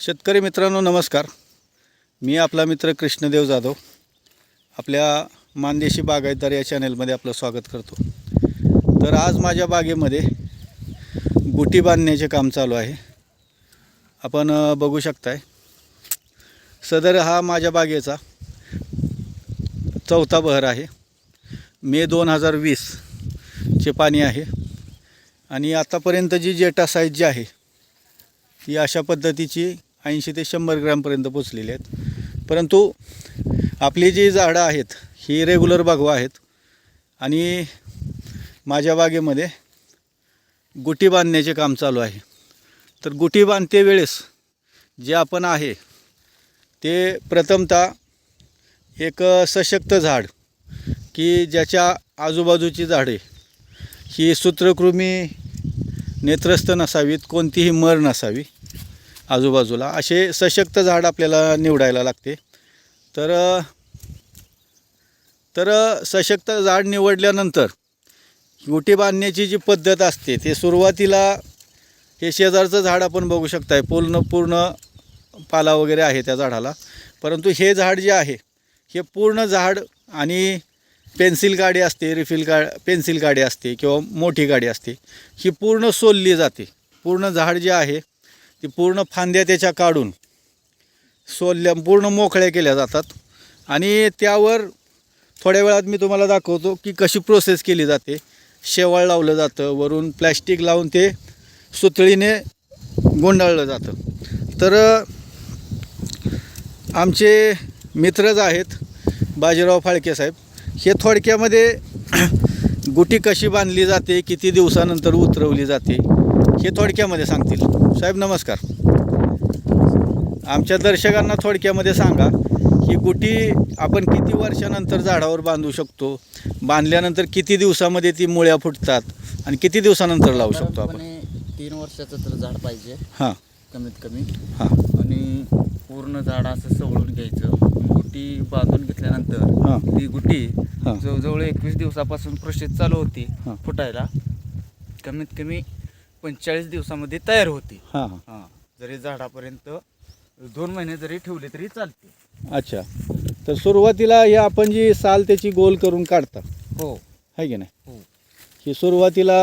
शेतकरी मित्रांनो नमस्कार. मी आपला मित्र कृष्णदेव जाधव. आपल्या मानदेशी बागायतदार या चॅनलमध्ये आपलं स्वागत करतो. तर आज माझ्या बागेमध्ये गुटी बांधण्याचे काम चालू आहे. आपण बघू शकताय. सदर हा माझ्या बागेचा चौथा बहर आहे. मे दोन हजार वीसचे पाणी आहे. आणि आतापर्यंत जी जेटा साईज जी आहे ही अशा पद्धतीची ऐंशी ते शंभर ग्रॅमपर्यंत पोचलेले आहेत. परंतु आपली जी झाडं आहेत ही रेग्युलर बागवा आहेत. आणि माझ्या बागेमध्ये गुटी बांधण्याचे काम चालू आहे. तर गुटी बांधते वेळेस जे आपण आहे ते प्रथमतः एक सशक्त झाड की ज्याच्या आजूबाजूची झाडे ही सूत्रकृमी नेत्रस्थ नसावीत कोणतीही मर नसावी. आजूबाजूला असे सशक्त झाड आपल्याला निवडायला लागते. तर तर सशक्त झाड निवडल्यानंतर गुटी बांधण्याची जी पद्धत असते ते सुरुवातीला हे शेजारचं झाड आपण बघू शकताय. पूर्ण पूर्ण पाला वगैरे आहे त्या झाडाला. परंतु हे झाड जे आहे हे पूर्ण झाड आणि पेन्सिल गाडी असते रिफिल का पेन्सिल गाडी असते किंवा मोठी गाडी असते ही पूर्ण सोलली जाते. पूर्ण झाड जे आहे ती पूर्ण फांद्या त्याच्या काढून सोलल्या पूर्ण मोकळ्या केल्या जातात. आणि त्यावर थोड्या वेळात मी तुम्हाला दाखवतो की कशी प्रोसेस केली जाते. शेवाळ लावलं जातं वरून प्लॅस्टिक लावून ते सुतळीने गोंडाळलं जातं. तर आमचे मित्रच आहेत बाजीराव फाळके साहेब. हे थोडक्यामध्ये गुटी कशी बांधली जाते किती दिवसानंतर उतरवली जाते हे थोडक्यामध्ये सांगतील. साहेब नमस्कार. आमच्या दर्शकांना थोडक्यामध्ये सांगा ही गुटी आपण किती वर्षानंतर झाडावर बांधू शकतो? बांधल्यानंतर किती दिवसामध्ये ती मुळ्या फुटतात? आणि किती दिवसानंतर लावू शकतो आपण? तीन वर्षाचं तर झाड पाहिजे. हां. कमीत कमी. हां. आणि पूर्ण झाड असं सवळून घ्यायचं. गुटी बांधून घेतल्यानंतर हां. ती गुटी हां. जवळजवळ एकवीस दिवसापासून प्रोसेस चालू होती. फुटायला. कमीत कमी पंचेचाळीस दिवसामध्ये तयार होती. हां हां. हां जरी झाडापर्यंत दोन महिने जरी ठेवले तरी चालते. अच्छा. तर सुरुवातीला हे आपण जी साल त्याची गोल करून काढता. हो. आहे की नाही? हो. ही सुरुवातीला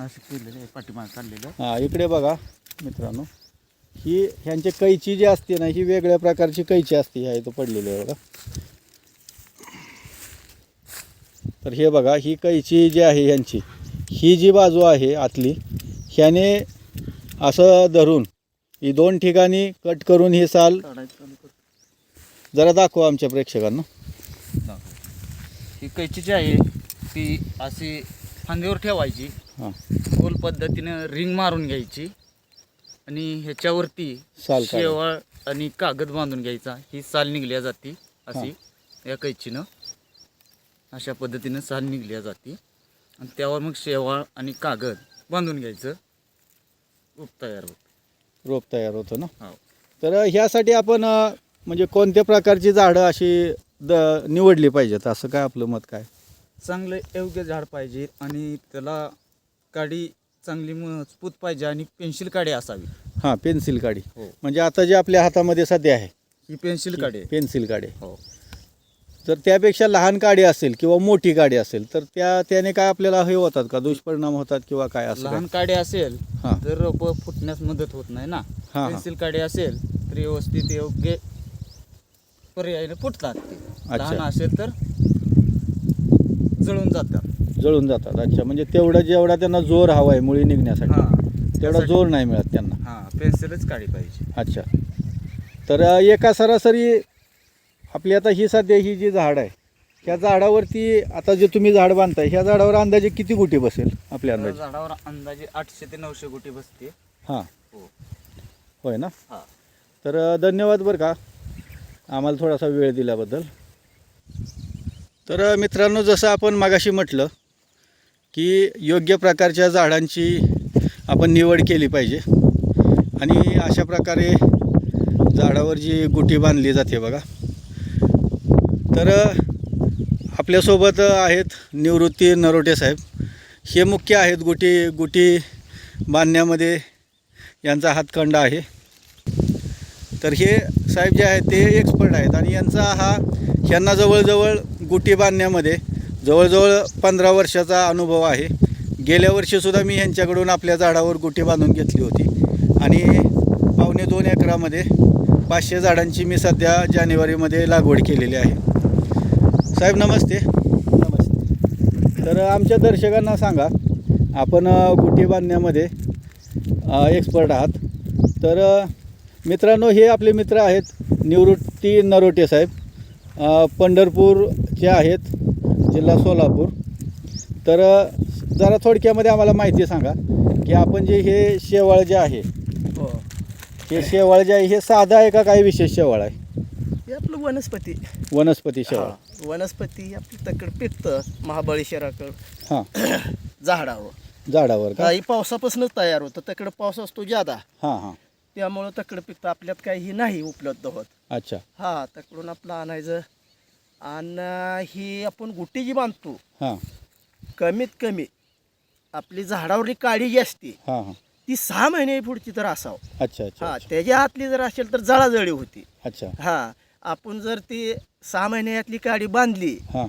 असं केलेलं आहे पाठीमाग काढलेलं हां इकडे बघा मित्रांनो. ही ह्यांची कैची जी असते ना ही वेगळ्या प्रकारची कैची असते ह्या इथं पडलेली आहे बघा. तर हे बघा ही कैची जी आहे ह्यांची. ही जी बाजू आहे आतली ह्याने असं धरून ही दोन ठिकाणी कट करून ही साल. जरा दाखवा आमच्या प्रेक्षकांना. ही कैची जी आहे ती अशी फांदीवर ठेवायची. हां. गोल पद्धतीनं रिंग मारून घ्यायची आणि ह्याच्यावरती साल. शेवाळ आणि कागद बांधून घ्यायचा. ही साल निघल्या जाते अशी या कैचीनं. अशा पद्धतीनं साल निघल्या जाते. आणि त्यावर मग शेवाळ आणि कागद बांधून घ्यायचं. रूप तयार होत. रोप तयार होतं ना? हो. तर ह्यासाठी आपण म्हणजे कोणत्या प्रकारची झाडं अशी द निवडली पाहिजेत? असं काय आपलं मत काय? चांगलं योग्य झाड पाहिजे आणि त्याला काडी चांगली मजबूत पाहिजे आणि पेन्सिल काडी असावी. हां पेन्सिल काडी. हो. म्हणजे आता जे आपल्या हातामध्ये सध्या आहे. ही पेन्सिल काडी आहे. पेन्सिल काडी. हो. जर त्यापेक्षा लहान काडी असेल किंवा मोठी काडी असेल तर त्या त्याने काय आपल्याला हे होतात का? दुष्परिणाम होतात किंवा काय असं लहान? काडी असेल हां. तर रोप फुटण्यास मदत होत नाही ना? हां. पेन्सिल काडी असेल तर व्यवस्थित योग्य पर्यायाने फुटतात ते. लहान असेल तर जळून जातात. जळून जातात. अच्छा. म्हणजे तेवढा जेवढा त्यांना जोर हवा आहे मुळी निघण्यासाठी हां. तेवढा त्यासाठी- जोर नाही मिळत त्यांना. हां पेन्सिलच काढी पाहिजे. अच्छा. तर अ, एका सरासरी आपली आता ही सध्या ही जी झाड आहे ह्या झाडावरती आता जे तुम्ही झाड बांधताय ह्या झाडावर अंदाजे किती गुटी बसेल आपल्या अंदाजे? झाडावर अंदाजे आठशे ते नऊशे गुटी बसते. हां. हो. होय ना? हां. तर धन्यवाद बरं का आम्हाला थोडासा वेळ दिल्याबद्दल. तर मित्रांनो जसं आपण मागाशी म्हटलं की योग्य प्रकारच्या झाडांची आपण निवड केली पाहिजे. आणि अशा प्रकारे झाडावर जी गुटी बांधली जाते बघा तर आपल्यासोबत आहेत निवृत्ती नरोटे साहेब. हे मुख्य आहेत गुटी गुटी बांधण्यामध्ये यांचा हातखंडा आहे. तर हे साहेब जे आहेत ते एक्सपर्ट आहेत आणि यांचा हा यांना जवळजवळ गुटी बांधण्यामध्ये जवळजवळ पंधरा वर्षाचा अनुभव आहे. गेल्या वर्षीसुद्धा मी यांच्याकडून आपल्या झाडावर गुटी बांधून घेतली होती. आणि पावणे दोन एकरामध्ये पाचशे झाडांची मी सध्या जानेवारीमध्ये लागवड केलेली आहे. साहेब नमस्ते. नमस्ते तर आमच्या दर्शकांना सांगा आपण गुटी बांधण्यामध्ये एक्सपर्ट आहात. तर मित्रांनो हे आपले मित्र आहेत निवृत्ती नरोटे साहेब. पंढरपूरचे आहेत जिल्हा सोलापूर. तर जरा थोडक्यामध्ये आम्हाला माहिती सांगा की आपण जे हे शेवाळ जे आहे हो. हे शेवाळ जे आहे हे साधं आहे का काही विशेष शेवाळ आहे? हे आपलं वनस्पती. वनस्पती शेवाळ. वनस्पती आपलं तकड पिकतं महाबळेश्वराकड हां. झाडावर. झाडावर का? काही पावसापासूनच तयार होतं. तकडं पाऊस असतो जादा हां हां. त्यामुळं तकडं पिकतं आपल्यात काही नाही उपलब्ध होत. अच्छा. हा तकडून आपलं आणायचं. आणि ही आपण गुट्टी जी बांधतो हां. कमीत कमी आपली झाडावरली काडी जी असते हां हां. ती सहा महिने पुढची तर असावं. अच्छा अच्छा हा. त्याच्या आतली जर असेल तर जळाजळी होती. अच्छा. हा. आपण जर ती सहा महिन्यातली काडी बांधली हां.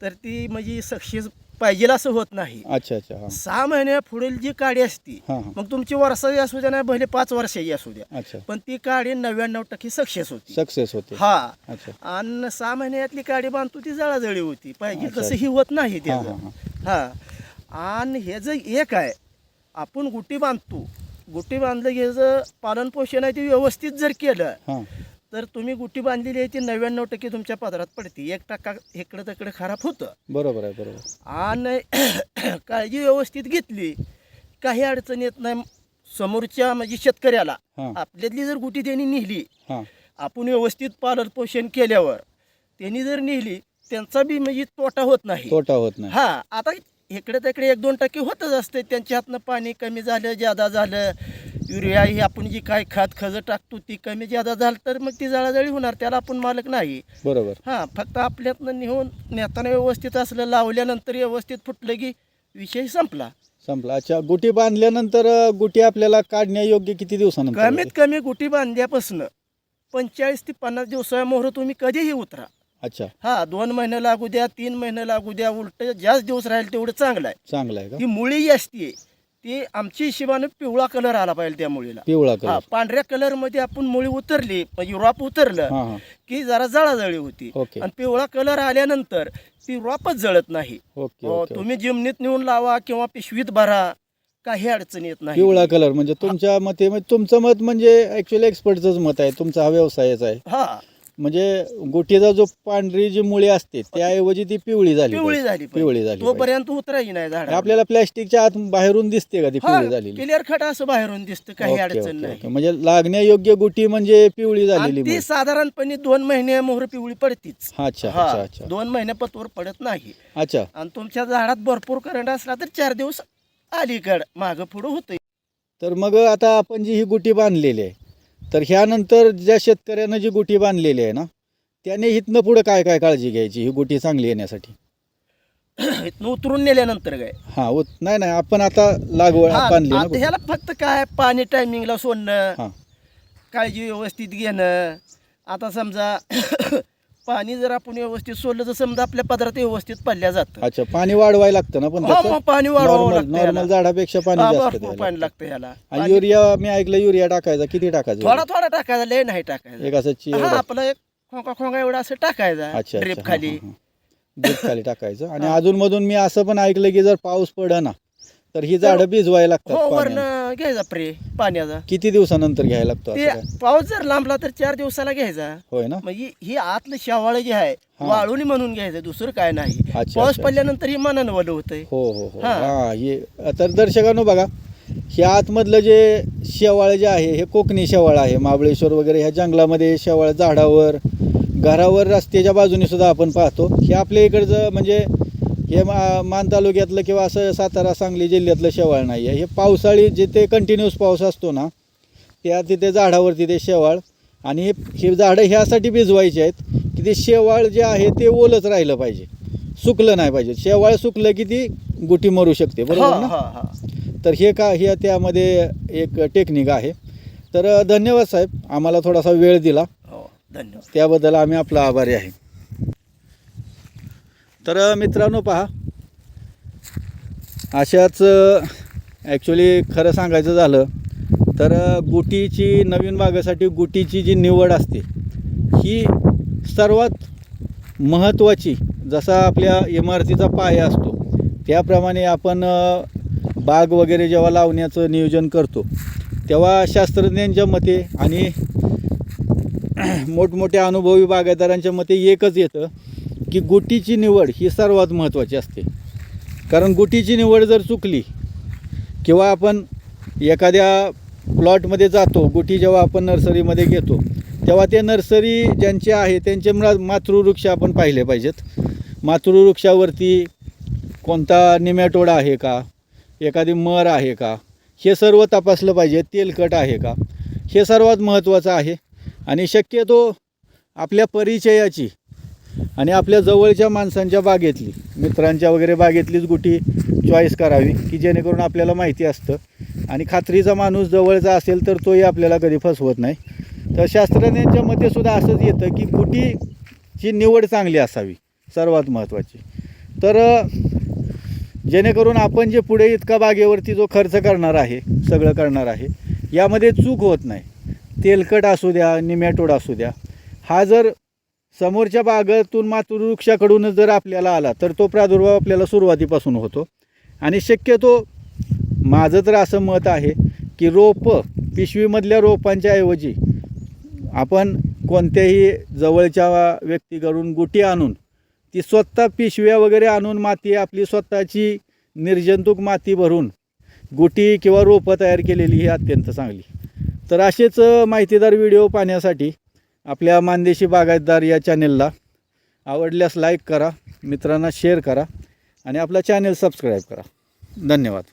तर ती म्हणजे सक्सेस पाहिजे असं होत नाही. अच्छा अच्छा हां. सहा महिन्या पुढील जी काडी असती हां हां. मग तुमची वर्षाची असू द्या नाही भले पाच वर्षाची असू द्या अच्छा. पण ती काडी नव्याण्णव टक्के सक्सेस होती. सक्सेस होते. हा. अच्छा. आणि सहा महिन्यातली काडी बांधतो ती जळाजळी होती. पाहिजे अच्छा. तसं ही होत नाही हां त्याचं. हां हां. हा. आणि हे जर एक आहे आपण गुटी बांधतो. गुटी बांधलं की ह्याचं पालन पोषण आहे ते व्यवस्थित जर केलं हां. तर तुम्ही गुटी बांधलेली आहे ती नव्याण्णव टक्के तुमच्या पदरात पडते. एक टक्का इकडं तिकडे खराब होतं. बरोबर आहे बरोबर आणि काळजी व्यवस्थित घेतली. काही अडचण येत नाही. समोरच्या म्हणजे शेतकऱ्याला आपल्यातली जर गुटी त्यांनी नेली आपण व्यवस्थित पालन पोषण केल्यावर त्यांनी जर नेली त्यांचा बी म्हणजे तोटा होत नाही. तोटा होत नाही. हा आता इकडे तिकडे एक दोन टक्के होतच असते. त्यांच्या हातनं पाणी कमी झालं जादा झालं. युरिया ही आपण जी काय खत खज टाकतो ती कमी जादा झालं तर मग ती जळाजळी होणार. त्याला आपण मालक नाही. बरोबर. हां फक्त आपल्यातनं नेऊन नेताना व्यवस्थित असलं लावल्यानंतर व्यवस्थित फुटलं की विषय संपला. संपला. अच्छा गुटी बांधल्यानंतर अ, गुटी आपल्याला काढण्यायोग्य किती दिवसानंतर? कमीत कमी गुटी बांधल्यापासून पंचेचाळीस ते पन्नास दिवसामोहर तुम्ही कधीही उतरा. अच्छा. हा दोन महिने लागू द्या तीन महिने लागू द्या उलट जास्त दिवस राहील तेवढं चांगलं आहे. चांगला आहे का? ती मुळी जी असते ती आमच्या हिशोबानं पिवळा कलर आला पाहिजे त्या मुळीला. पिवळा हा कलर पांढऱ्या कलरमध्ये आपण मुळी उतरली म्हणजे रॉप उतरलं हां की जरा जळाजळी होती. ओके. आणि पिवळा कलर आल्यानंतर ती रॉपच जळत नाही. ओके ओके तुम्ही जिमनीत नेऊन लावा किंवा पिशवीत भरा काही अडचण येत नाही. पिवळा कलर म्हणजे तुमच्या मते म्हणजे तुमचं मत म्हणजे ऍक्च्युअली एक्सपर्टच मत आहे तुमचा हा व्यवसायच आहे. हा. म्हणजे गुटीचा जो पांढरी जी मुळी असते त्याऐवजी ती पिवळी झाली पिवळी. झाली पाहिजे. पिवळी झाली पाहिजे. तोपर्यंत उतरायची नाही झाड आपल्याला प्लॅस्टिकच्या आत बाहेरून दिसते का ती पिवळी झालेली क्लिअर खट असं बाहेरून दिसतं काही ओके, अडचण ओके, नाही ओके. म्हणजे लागण्यायोग्य गुटी म्हणजे पिवळी झालेली आणि ती मुळी. साधारणपणे दोन महिने मोहर पिवळी पडतीच अच्छा अच्छा हा अच्छा दोन महिन्यापतवर पडत नाही अच्छा आणि तुमच्या झाडात भरपूर करंट असला तर चार दिवस अलीकड मागं पुढं होतं तर मग आता आपण जी ही गुटी बांधलेली आहे तर ह्यानंतर ज्या शेतकऱ्यानं जी गुटी बांधलेली आहे ना त्याने इथनं पुढं काय काय काळजी घ्यायची? ही गुटी चांगली येण्यासाठी. इथनं उतरून नेल्यानंतर काय? हा उत- नाही नाही आपण आता लागवड हा, बांधली ना आता गुटी. ह्याला फक्त काय पाणी टायमिंगला सोडणं हा. काळजी व्यवस्थित घेणं. आता समजा पाणी जर आपण व्यवस्थित सोडलं तर समजा आपल्या पदरात व्यवस्थित पडल्या जातं अच्छा पाणी वाढवायला लागतं ना पण हो, मग पाणी वाढवावं लागतं याला. झाडापेक्षा पाणी हा, जास्त भरपूर द्यायला पाणी लागतं. ह्याला आणि युरिया मी ऐकलं युरिया टाकायचा किती टाकायचं थोडा थोडा टाकायचा लय नाही टाकायचा एक असं ची- हा एवढं. आपलं एक खोंका खोंका एवढा असं टाकायचा अच्छा ड्रिप खाली खाली टाकायचं आणि. अजून मधून मी असं पण ऐकलं की जर पाऊस पडना तर ही झाडं भिजवायला हो लागतात पाण्याने. वरनं घ्यायचा प्रे पाण्याचा. किती दिवसानंतर घ्यायला लागतो ते काय? पाऊस जर लांबला तर चार दिवसाला घ्यायचा. होय ना? म्हणजे ही आतलं शेवाळ जे आहे हा. वाळून म्हणून घ्यायचं दुसरं काय नाही. पाऊस अच्छा. पडल्यानंतर ही मनानं वलं होतंय. हो हो हो. हा. हा हे तर दर्शकांनो बघा हे आतमधलं जे शेवाळ जे आहे हे कोकणी शेवाळ आहे. महाबळेश्वर वगैरे ह्या जंगलामध्ये शेवाळ झाडावर घरावर रस्त्याच्या बाजूने सुद्धा आपण पाहतो. हे आपल्या इकडचं म्हणजे हे मा मान तालुक्यातलं किंवा असं सातारा सांगली जिल्ह्यातलं शेवाळ नाही आहे. हे पावसाळी जिथे कंटिन्युअस पाऊस असतो ना त्या तिथे झाडावरती ते शेवाळ आणि हे हे झाडं ह्यासाठी भिजवायचे आहेत की ते शेवाळ जे आहे ते ओलच राहिलं पाहिजे. सुकलं नाही पाहिजे. शेवाळ सुकलं की ती गुटी मरू शकते. बरोबर ना? तर हे का हे त्यामध्ये एक टेक्निक आहे. तर धन्यवाद साहेब. आम्हाला थोडासा वेळ दिला. हो धन्यवाद. त्याबद्दल आम्ही आपला आभारी आहे. तर मित्रांनो पहा. अशाच ॲक्च्युली खरं सांगायचं झालं तर गुटीची नवीन बागेसाठी गुटीची जी निवड असते ही सर्वात महत्त्वाची जसा आपल्या इमारतीचा पाया असतो त्याप्रमाणे आपण बाग वगैरे जेव्हा लावण्याचं नियोजन करतो तेव्हा शास्त्रज्ञांच्या मते आणि मोठमोठ्या अनुभवी बागायतदारांच्या मते एकच येतं की गुटीची निवड ही सर्वात महत्त्वाची असते. कारण गुटीची निवड जर चुकली किंवा आपण एखाद्या प्लॉटमध्ये जातो गुटी जेव्हा आपण नर्सरीमध्ये घेतो तेव्हा ते नर्सरी ज्यांचे आहे त्यांचे मा मातृवृक्ष आपण पाहिले पाहिजेत. मातृवृक्षावरती कोणता निमॅटोड आहे का? एखादी मर आहे का? हे सर्व तपासलं पाहिजे. तेलकट आहे का? हे सर्वात महत्त्वाचं आहे. आणि शक्यतो आपल्या परिचयाची आणि आपल्या जवळच्या माणसांच्या बागेतली मित्रांच्या वगैरे बागेतलीच गुटी चॉईस करावी की जेणेकरून आपल्याला माहिती असतं. आणि खात्रीचा माणूस जवळचा असेल तर तोही आपल्याला कधी फसवत नाही. तर शास्त्रज्ञांच्या मते सुद्धा असंच येतं की गुटीची निवड चांगली असावी सर्वात महत्त्वाची तर जेणेकरून आपण जे पुढे इतका बागेवरती जो खर्च करणार आहे सगळं करणार आहे यामध्ये चूक होत नाही. तेलकट असू द्या निमॅटोड असू द्या. हा जर समोरच्या बागेतून मातृवृक्षाकडूनच जर आपल्याला आला तर तो प्रादुर्भाव आपल्याला सुरुवातीपासून होतो. आणि शक्यतो माझं तर असं मत आहे की रोपं पिशवीमधल्या रोपांच्या ऐवजी आपण कोणत्याही जवळच्या व्यक्तीकडून गुटी आणून ती स्वतः पिशव्या वगैरे आणून माती आपली स्वतःची निर्जंतुक माती भरून गुटी किंवा रोपं तयार केलेली ही अत्यंत चांगली. तर असेच माहितीदार व्हिडिओ पाहण्यासाठी आपल्या मानदेशी बागायतदार या चॅनेलला आवडल्यास लाईक करा मित्रांना शेअर करा आणि आपला चॅनेल सबस्क्राईब करा. धन्यवाद.